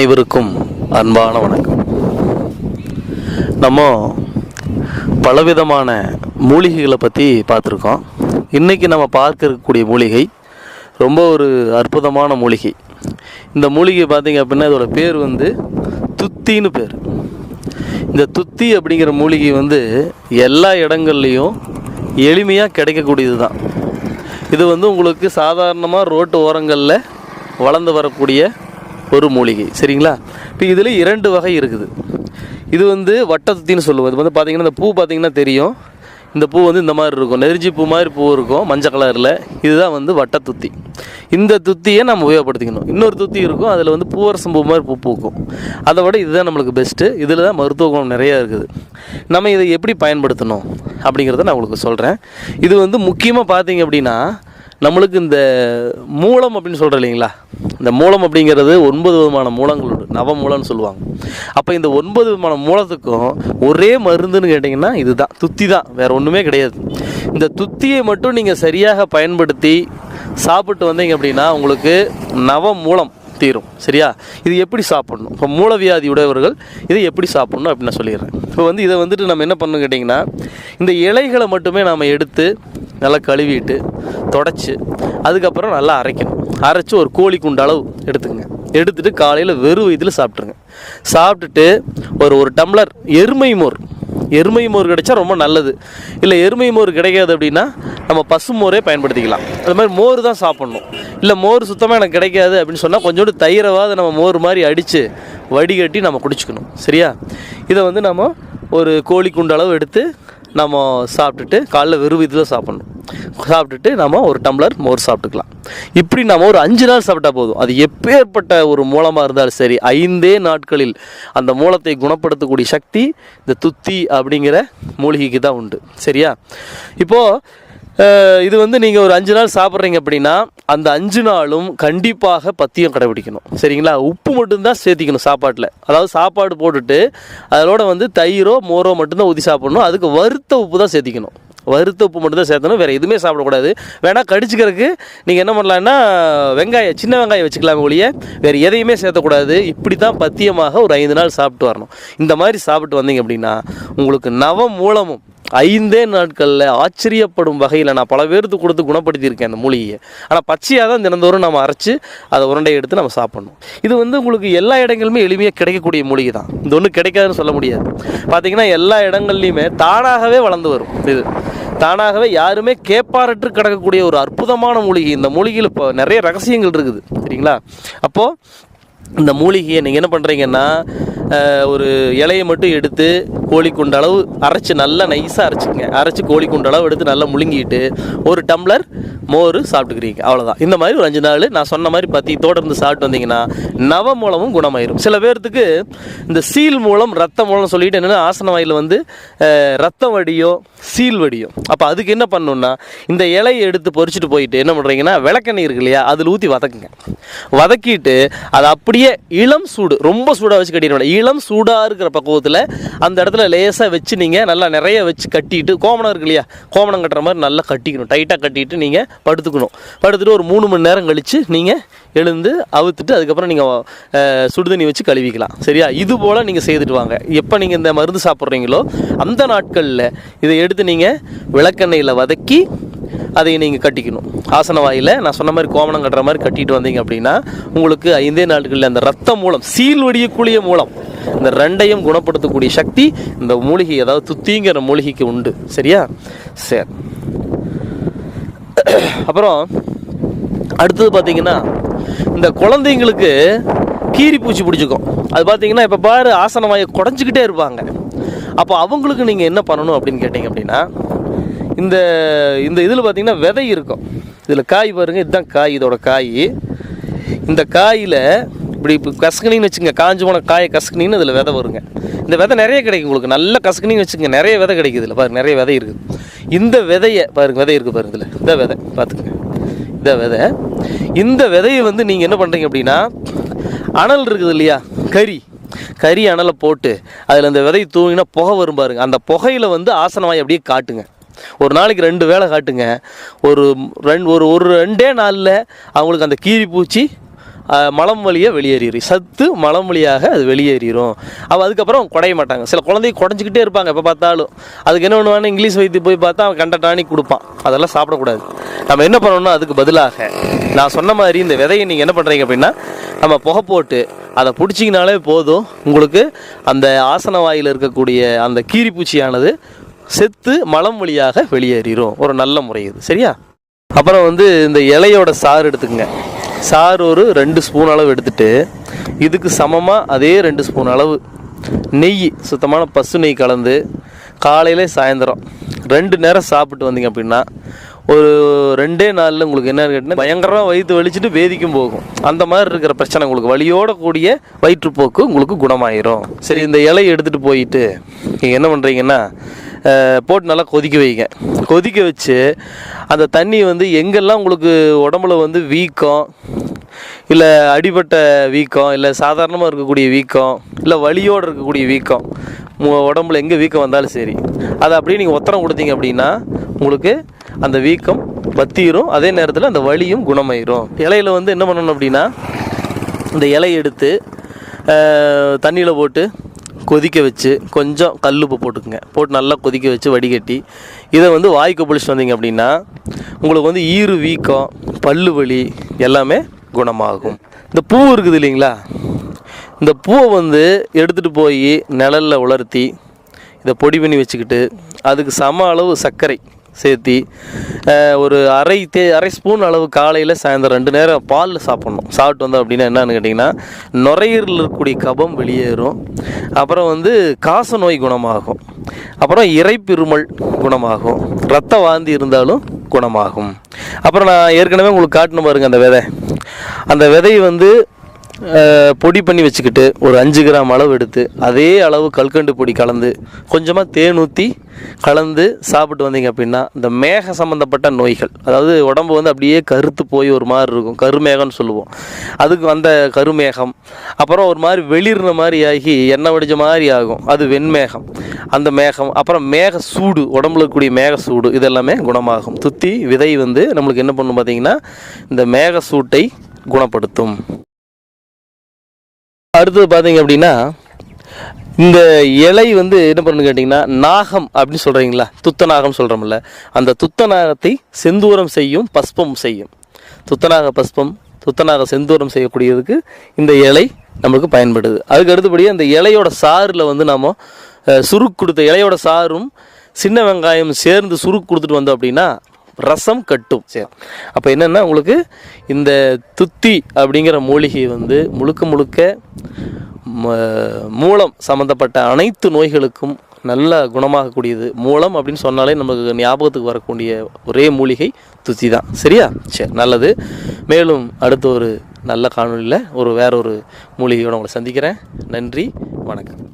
அனைவருக்கும் அன்பான வணக்கம். நம்ம பலவிதமான மூலிகைகளை பற்றி பார்த்துருக்கோம். இன்றைக்கி நம்ம பார்க்க இருக்கக்கூடிய மூலிகை ரொம்ப ஒரு அற்புதமான மூலிகை. இந்த மூலிகை பார்த்திங்க அப்படின்னா இதோட பேர் வந்து துத்தின்னு பேர். இந்த துத்தி அப்படிங்கிற மூலிகை வந்து எல்லா இடங்கள்லையும் எளிமையாக கிடைக்கக்கூடியது தான் இது வந்து உங்களுக்கு சாதாரணமாக ரோட்டு ஓரங்களில் வளர்ந்து வரக்கூடிய ஒரு மூலிகை சரிங்களா? இப்போ இதில் இரண்டு வகை இருக்குது. இது வந்து வட்டத்துத்தின்னு சொல்லுவோம். இது வந்து பார்த்திங்கன்னா இந்த பூ பார்த்தீங்கன்னா தெரியும். இந்த பூ வந்து இந்த மாதிரி இருக்கும். நெருஞ்சி பூ மாதிரி பூ இருக்கும் மஞ்சள் கலரில். இதுதான் வந்து வட்டத்துத்தி. இந்த துத்தியை நம்ம உபயோகப்படுத்திக்கணும். இன்னொரு துத்தி இருக்கும் அதில் வந்து பூவரசம் பூ மாதிரி பூ பூக்கும். அதை விட இதுதான் நம்மளுக்கு பெஸ்ட்டு இதில் தான் மருத்துவ குணம் நிறையா இருக்குது. நம்ம இதை எப்படி பயன்படுத்தணும் அப்படிங்கிறத நான் உங்களுக்கு சொல்கிறேன் இது வந்து முக்கியமாக பார்த்தீங்க அப்படின்னா நம்மளுக்கு இந்த மூலம் அப்படின்னு சொல்கிறோம் இல்லைங்களா? இந்த மூலம் அப்படிங்கிறது ஒன்பது விதமான மூலங்கள் உண்டு. நவமூலம்னு சொல்லுவாங்க. அப்போ இந்த ஒன்பது விதமான மூலத்துக்கும் ஒரே மருந்துன்னு கேட்டிங்கன்னா இதுதான். துத்தி தான். வேறு ஒன்றுமே கிடையாது. இந்த துத்தியை மட்டும் நீங்கள் சரியாக பயன்படுத்தி சாப்பிட்டு வந்தீங்க அப்படின்னா உங்களுக்கு நவமூலம் தீரும். சரியா? இது எப்படி சாப்பிடணும்? இப்போ மூலவியாதி உடையவர்கள் இதை எப்படி சாப்பிடணும் அப்படின்னு நான் சொல்லிடுறேன். இப்போ வந்து இதை வந்துட்டு நம்ம என்ன பண்ணணும் கேட்டிங்கன்னா இந்த இலைகளை மட்டுமே நாம் எடுத்து நல்லா கழுவிட்டு தொடச்சி அதுக்கப்புறம் நல்லா அரைக்கணும். அரைச்சி ஒரு கோழி குண்டு அளவு எடுத்துக்கங்க. எடுத்துகிட்டு காலையில் வெறும் வயிற்றில் சாப்பிட்ருங்க சாப்பிட்டுட்டு ஒரு ஒரு டம்ளர் எருமை மோர். எருமை மோர் கிடைச்சா ரொம்ப நல்லது. இல்லை எருமை மோர் கிடைக்காது அப்படின்னா நம்ம பசு மோரே பயன்படுத்திக்கலாம். அது மாதிரி மோர் தான் சாப்பிட்ணும். இல்லை மோர் சுத்தமாக எனக்கு கிடைக்காது அப்படின்னு சொன்னால் கொஞ்சோண்டு தயிரவாது நம்ம மோர் மாதிரி அடித்து வடிகட்டி நம்ம குடிச்சுக்கணும். சரியா? இதை வந்து நம்ம ஒரு கோழி குண்டு அளவு எடுத்து நம்ம சாப்பிட்டுட்டு காலைல வெறும் இதில் சாப்பிட்ணும். சாப்பிட்டுட்டு நம்ம ஒரு டம்ளர் மோர் சாப்பிட்டுக்கலாம். இப்படி நம்ம ஒரு அஞ்சு நாள் சாப்பிட்டா போதும். அது எப்பேற்பட்ட ஒரு மூலமாக இருந்தாலும் சரி ஐந்தே நாட்களில் அந்த மூலத்தை குணப்படுத்தக்கூடிய சக்தி இந்த துத்தி அப்படிங்கிற மூலிகைக்கு தான் உண்டு. சரியா? இப்போது இது வந்து நீங்கள் ஒரு அஞ்சு நாள் சாப்பிட்றீங்க அப்படின்னா அந்த அஞ்சு நாளும் கண்டிப்பாக பத்தியம் கடைபிடிக்கணும். சரிங்களா? உப்பு மட்டும்தான் சேர்த்திக்கணும் சாப்பாட்டில். அதாவது சாப்பாடு போட்டுட்டு அதோட வந்து தயிரோ மோரோ மட்டும்தான் ஊற்றி சாப்பிடணும். அதுக்கு வறுத்த உப்பு தான் சேர்த்திக்கணும். வறுத்த உப்பு மட்டும் தான் சேர்த்தணும். வேறு எதுவுமே சாப்பிடக்கூடாது. வேணால் கடிச்சிக்கிறதுக்கு நீங்கள் என்ன பண்ணலான்னா வெங்காயம் சின்ன வெங்காயம் வச்சுக்கலாமே ஒழிய வேறு எதையுமே சேர்த்தக்கூடாது. இப்படி தான் பத்தியமாக ஒரு ஐந்து நாள் சாப்பிட்டு வரணும். இந்த மாதிரி சாப்பிட்டு வந்தீங்க அப்படின்னா உங்களுக்கு நவ மூலமும் ஐந்தே நாட்களில் ஆச்சரியப்படும் வகையில் நான் பல பேருக்கு கொடுத்து குணப்படுத்தியிருக்கேன் அந்த மூலிகையை. ஆனால் பச்சையாக தான் தினந்தோறும் நம்ம அரைச்சி அதை உருண்டை எடுத்து நம்ம சாப்பிட்ணும். இது வந்து உங்களுக்கு எல்லா இடங்களுமே எளிமையாக கிடைக்கக்கூடிய மூலிகை தான். இது ஒன்றும் கிடைக்காதுன்னு சொல்ல முடியாது. பார்த்தீங்கன்னா எல்லா இடங்கள்லையுமே தானாகவே வளர்ந்து வரும். இது தானாகவே யாருமே கேப்பாரற்று கிடக்கக்கூடிய ஒரு அற்புதமான மூலிகை. இந்த மூலிகையில் இப்போ நிறைய ரகசியங்கள் இருக்குது. சரிங்களா? அப்போது இந்த மூலிகையை நீங்கள் என்ன பண்ணுறீங்கன்னா ஒரு இலையை மட்டும் எடுத்து கோழி குண்டளவு அரைச்சி நல்லா நைஸாக அரைச்சிங்க அரைச்சி கோழி குண்டளவு எடுத்து நல்லா முழுங்கிட்டு ஒரு டம்ளர் மோர் சாப்பிட்டுக்கிறீங்க. அவ்வளோதான் இந்த மாதிரி ஒரு அஞ்சு நாள் நான் சொன்ன மாதிரி பற்றி தொடர்ந்து சாப்பிட்டு வந்தீங்கன்னா நவ மூலமும் குணமாயிரும். சில பேர்த்துக்கு இந்த சீல் மூலம் ரத்த மூலம் சொல்லிட்டு என்னென்னா ஆசன வாயில் வந்து ரத்த ரத்தம் சீல் வடியோ. அப்போ அதுக்கு என்ன பண்ணணும்னா இந்த இலையை எடுத்து பொறிச்சிட்டு போயிட்டு என்ன பண்ணுறீங்கன்னா விளக்கெண்ணெய் இருக்கு இல்லையா அதில் ஊற்றி வதக்குங்க. வதக்கிட்டு அதை அப்படியே இளம் சூடு ரொம்ப சூடாக வச்சு கட்டிடணும் இளம் சூடாக இருக்கிற பக்குவத்தில் அந்த இடத்துல லேசாக வச்சு நீங்கள் நல்லா நிறைய வச்சு கட்டிட்டு கோமணம் இருக்கு இல்லையா கோமணம் கட்டுற மாதிரி நல்லா கட்டிக்கணும். டைட்டாக கட்டிட்டு நீங்கள் படுத்துக்கணும். படுத்துட்டு ஒரு மூணு மணி நேரம் கழித்து நீங்கள் எழுந்து அவுத்துட்டு அதுக்கப்புறம் நீங்கள் சுடுதண்ணி வச்சு கழுவிக்கலாம். சரியா? இது போல் நீங்கள் செய்துட்டு வாங்க. எப்போ நீங்கள் இந்த மருந்து சாப்பிட்றீங்களோ அந்த நாட்களில் இதை எடுத்து நீங்கள் விளக்கெண்ணெயில் வதக்கி அதை நீங்கள் கட்டிக்கணும். ஆசன வாயில் நான் சொன்ன மாதிரி கோமணம் கட்டுற மாதிரி கட்டிட்டு வந்தீங்க அப்படின்னா உங்களுக்கு ஐந்தே நாட்களில் அந்த ரத்த மூலம் சீல் வடியக்கூடிய மூலம் இந்த ரெண்டையும் குணப்படுத்தக்கூடிய சக்தி இந்த மூலிகை அதாவது துத்திங்கிற மூலிகைக்கு உண்டு. சரியா? சரி. அப்புறம் அடுத்தது பார்த்தீங்கன்னா இந்த குழந்தைங்களுக்கு கீரி பூச்சி பிடிச்சிக்கும். அது பார்த்தீங்கன்னா இப்போ பாரு ஆசன வாயை குடஞ்சிக்கிட்டே இருப்பாங்க. அப்போ அவங்களுக்கு நீங்கள் என்ன பண்ணணும் அப்படின்னு கேட்டிங்க அப்படின்னா இந்த இந்த இதில் பார்த்தீங்கன்னா விதை இருக்கும். இதில் காய் பாருங்க இதுதான் காய் இதோட காய். இந்த காயில் இப்படி இப்போ கசுக்குனின்னு வச்சுங்க காஞ்சு போன காயை கசுக்குனின்னு அதில் விதை வருங்க. இந்த விதை நிறைய கிடைக்கும் உங்களுக்கு. நல்ல கசுக்குனின்னு வச்சுங்க நிறைய விதை கிடைக்குது இல்லை பாருங்க நிறைய விதை இருக்குது. இந்த விதையை பாருங்க விதை இருக்குது பாருங்க இதில். இந்த விதை பார்த்துங்க. இந்த விதை இந்த விதையை வந்து நீங்கள் என்ன பண்ணுறீங்க அப்படின்னா அனல் இருக்குது இல்லையா? கறி. கறி அனலை போட்டு அதில் அந்த விதை தூங்கினா புகை வரும் பாருங்க. அந்த புகையில் வந்து ஆசனமாய் அப்படியே காட்டுங்க. ஒரு நாளைக்கு ரெண்டு வேளை காட்டுங்க. ஒரு ரெண்டு ஒரு ஒரு ரெண்டே நாளில் அவங்களுக்கு அந்த கீரி பூச்சி மலம் வழியாக வெளியேறிடும் சத்து மலம் வழியாக அது வெளியேறிடும் அவள் அதுக்கப்புறம் குடைய மாட்டாங்க. சில குழந்தை குடஞ்சிக்கிட்டே இருப்பாங்க எப்போ பார்த்தாலும். அதுக்கு என்ன பண்ணுவானு இங்கிலீஷ் வைத்து போய் பார்த்தா அவன் கண்ட டானிக் கொடுப்பான். அதெல்லாம் சாப்பிடக்கூடாது. நம்ம என்ன பண்ணணும்னா அதுக்கு பதிலாக நான் சொன்ன மாதிரி இந்த விதையை நீங்கள் என்ன பண்ணுறீங்க அப்படின்னா நம்ம புகை போட்டு அதை பிடிச்சிங்கனாலே போதும். உங்களுக்கு அந்த ஆசன வாயில் இருக்கக்கூடிய அந்த கீரிப்பூச்சியானது செத்து மலம் வழியாக வெளியேறிடும் ஒரு நல்ல முறை இது. சரியா? அப்புறம் வந்து இந்த இலையோட சாறு எடுத்துக்கங்க. சாறு ஒரு ரெண்டு ஸ்பூன் அளவு எடுத்துகிட்டு இதுக்கு சமமாக அதே ரெண்டு ஸ்பூன் அளவு. நெய் சுத்தமான பசு நெய் கலந்து காலையில் சாயந்தரம் ரெண்டு நேரம் சாப்பிட்டு வந்தீங்க அப்படின்னா ஒரு ரெண்டே நாளில் உங்களுக்கு என்ன கேட்டிங்கன்னா பயங்கரமாக வயிற்று வலிச்சுட்டு வேதிக்கும் போகும். அந்த மாதிரி இருக்கிற பிரச்சனை உங்களுக்கு வலியோட கூடிய வயிற்றுப்போக்கு உங்களுக்கு குணமாயிரும். சரி இந்த இலையை எடுத்துகிட்டு போயிட்டு நீங்கள் என்ன பண்ணுறீங்கன்னா போட்டு நல்லா கொதிக்க வைங்க. கொதிக்க வச்சு அந்த தண்ணி வந்து எங்கெல்லாம் உங்களுக்கு உடம்புல வந்து வீக்கம் இல்லை அடிபட்ட வீக்கம் இல்லை சாதாரணமாக இருக்கக்கூடிய வீக்கம் இல்லை வலியோடு இருக்கக்கூடிய வீக்கம் உங்கள் உடம்புல எங்கே வீக்கம் வந்தாலும் சரி அதை அப்படியே நீங்கள் ஒத்தரம் கொடுத்தீங்க அப்படின்னா உங்களுக்கு அந்த வீக்கம் வத்திரும். அதே நேரத்தில் அந்த வலியும் குணமாயிரும். இலையில வந்து என்ன பண்ணணும் அப்படின்னா இந்த இலையை எடுத்து தண்ணியில் போட்டு கொதிக்க வச்சு கொஞ்சம் கல்லுப்பு போட்டுக்குங்க. போட்டு நல்லா கொதிக்க வச்சு வடிகட்டி இதை வந்து வாய்க்கு பிடிச்சிட்டு வந்தீங்க அப்படின்னா உங்களுக்கு வந்து ஈறு வீக்கம் பல்லு வலி எல்லாமே குணமாகும். இந்த பூ இருக்குது இல்லைங்களா? இந்த பூவை வந்து எடுத்துகிட்டு போய் நிழலில் உலர்த்தி இதை பொடி பண்ணி வச்சுக்கிட்டு அதுக்கு சம அளவு சர்க்கரை சேர்த்தி ஒரு அரை தே அரை ஸ்பூன் அளவு காலையில் சாயந்தரம் ரெண்டு நேரம் பாலில் சாப்பிட்ணும். சாப்பிட்டு வந்தோம் அப்படின்னா என்னன்னு கேட்டிங்கன்னா நுரையீரலில் இருக்கக்கூடிய கபம் வெளியேறும். அப்புறம் வந்து காச நோய் குணமாகும். அப்புறம் இறைப்பிருமல் குணமாகும். ரத்த வாந்தி இருந்தாலும் குணமாகும். அப்புறம் நான் ஏற்கனவே உங்களுக்கு காட்டணும் பாருங்க அந்த விதை. அந்த விதையை வந்து பொடி பண்ணி வச்சுக்கிட்டு ஒரு அஞ்சு கிராம் அளவு எடுத்து அதே அளவு கல்கண்டு பொடி கலந்து கொஞ்சமாக தேன் ஊற்றி கலந்து சாப்பிட்டு வந்தீங்க அப்படின்னா இந்த மேக சம்மந்தப்பட்ட நோய்கள் அதாவது உடம்பு வந்து அப்படியே கருத்து போய் ஒரு மாதிரி இருக்கும். கருமேகம்னு சொல்லுவோம். அதுக்கு வந்த கருமேகம் அப்புறம் ஒரு மாதிரி வெளிர்ன மாதிரி ஆகி எண்ணெய் வடிஞ்ச மாதிரி ஆகும். அது வெண்மேகம். அந்த மேகம் அப்புறம் மேக சூடு உடம்புல இருக்கக்கூடிய மேக சூடு இதெல்லாமே குணமாகும். துத்தி விதை வந்து நம்மளுக்கு என்ன பண்ணும் பார்த்தீங்கன்னா இந்த மேக சூட்டை குணப்படுத்தும். அடுத்தது பார்த்தீங்க அப்படின்னா இந்த இலை வந்து என்ன பண்ணு கேட்டிங்கன்னா நாகம் அப்படின்னு சொல்கிறீங்களா துத்தநாகம் சொல்கிறோம்ல அந்த துத்தநாகத்தை செந்தூரம் செய்யும் பஸ்பம் செய்யும். துத்தநாக பஸ்பம் துத்தநாக செந்தூரம் செய்யக்கூடியதுக்கு இந்த இலை நமக்கு பயன்படுது. அதுக்கு அடுத்தபடியே அந்த இலையோட சாறில் வந்து நாம் சுருக்கு கொடுத்த இலையோட சாறும் சின்ன வெங்காயம் சேர்ந்து சுருக்கு கொடுத்துட்டு வந்தோம் அப்படின்னா ரசம் கட்டும். சரி. அப்போ என்னென்னா உங்களுக்கு இந்த துத்தி அப்படிங்கிற மூலிகை வந்து முழுக்க முழுக்க மூலம் சம்மந்தப்பட்ட அனைத்து நோய்களுக்கும் நல்ல குணமாகக்கூடியது மூலம் அப்படின்னு சொன்னாலே நமக்கு ஞாபகத்துக்கு வரக்கூடிய ஒரே மூலிகை துத்தி தான். சரியா? சரி நல்லது. மேலும் அடுத்த ஒரு நல்ல காணொளியில் ஒரு வேற ஒரு மூலிகையோட உங்களை சந்திக்கிறேன். நன்றி வணக்கம்.